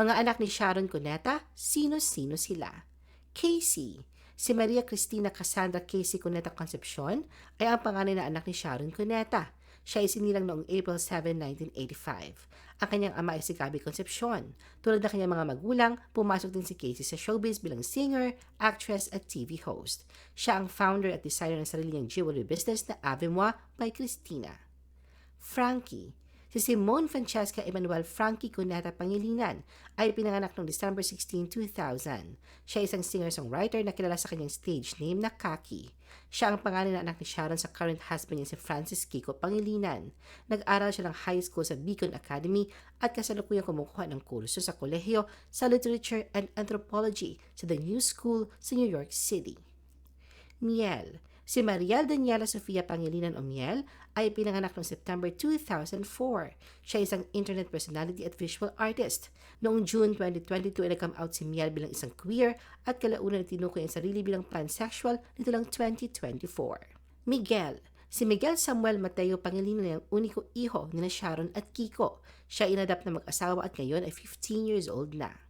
Mga anak ni Sharon Cuneta, sino-sino sila? Casey. Si Maria Cristina Cassandra Casey Cuneta Concepcion ay ang panganay na anak ni Sharon Cuneta. Siya ay sinilang noong April 7, 1985. Ang kanyang ama ay si Gabby Concepcion. Tulad ng kanyang mga magulang, pumasok din si Casey sa showbiz bilang singer, actress at TV host. Siya ang founder at designer ng sarili niyang jewelry business na Avemois by Christina. Frankie. Si Simone Francesca Emanuel Frankie Cuneta Pangilinan ay pinanganak noong December 16, 2000. Siya isang singer-songwriter na kilala sa kanyang stage name na Kaki. Siya ang pangalan na anak ni Sharon sa current husband niya si Francis Kiko Pangilinan. Nag-aral siya ng high school sa Beacon Academy at kasalukuyang kumukuha ng kurso sa kolehiyo sa Literature and Anthropology sa The New School sa New York City. Miel. Si Mariel Daniela Sofia Pangilinan o Miel ay pinanganak noong September 2004. Siya ay isang internet personality at visual artist. Noong June 2022 ay nag-come out si Miel bilang isang queer at kalaunan na tinukoy ang sarili bilang pansexual nito lang 2024. Miguel. Si Miguel Samuel Mateo Pangilinan ay ang uniko iho ni Sharon at Kiko. Siya ay inadapt na mag-asawa at ngayon ay 15 years old na.